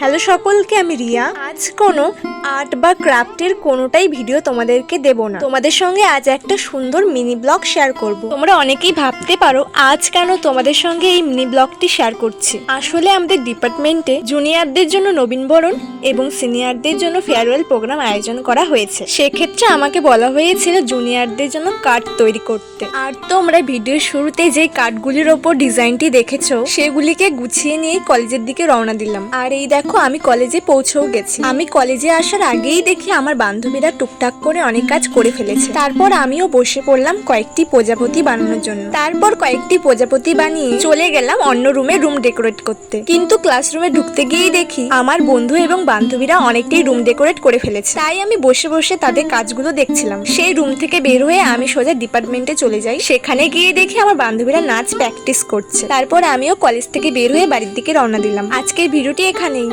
Hello সকলকে, আমি রিয়া। আজ কোনো আর্ট বা ক্রাফটের কোনোটাই ভিডিও তোমাদেরকে দেব না। তোমাদের সঙ্গে আজ একটা সুন্দর মিনি ব্লগ শেয়ার করব। তোমরা অনেকেই ভাবতে পারো, আজ কেন তোমাদের সঙ্গে এই মিনি ব্লগটি শেয়ার করছি। আসলে আমাদের ডিপার্টমেন্টে জুনিয়রদের জন্য নবীনবরণ এবং সিনিয়রদের জন্য ফেয়ারওয়েল প্রোগ্রাম আয়োজন করা হয়েছে। সেক্ষেত্রে আমাকে বলা হয়েছিল জুনিয়রদের জন্য কার্ড তৈরি করতে। আর তোমরা ভিডিওর শুরুতে যে কার্ডগুলির ওপর ডিজাইনটি দেখেছ, সেগুলিকে গুছিয়ে নিয়ে কলেজের দিকে রওনা দিলাম। আর এই দেখো আমি কলেজে পৌঁছেও গেছি। আমি কলেজে আসার আগেই দেখি আমার বান্ধবীরা টুকটাক করে অনেক কাজ করে ফেলেছে। তারপর আমিও বসে পড়লাম কয়েকটি প্রজাপতি বানানোর জন্য। তারপর কয়েকটি প্রজাপতি বানিয়ে চলে গেলাম অন্য রুমে রুম ডেকোরেট করতে। কিন্তু ক্লাসরুমে ঢুকতে গিয়েই দেখি আমার বন্ধু এবং বান্ধবীরা অনেকটাই রুম ডেকোরেট করে ফেলেছে। তাই আমি বসে বসে তাদের কাজগুলো দেখছিলাম। সেই রুম থেকে বের হয়ে আমি সোজা ডিপার্টমেন্টে চলে যাই। সেখানে গিয়ে দেখি আমার বান্ধবীরা নাচ প্র্যাকটিস করছে। তারপর আমিও কলেজ থেকে বের হয়ে বাড়ির দিকে রওনা দিলাম। আজকের ভিডিওটি এখানেই।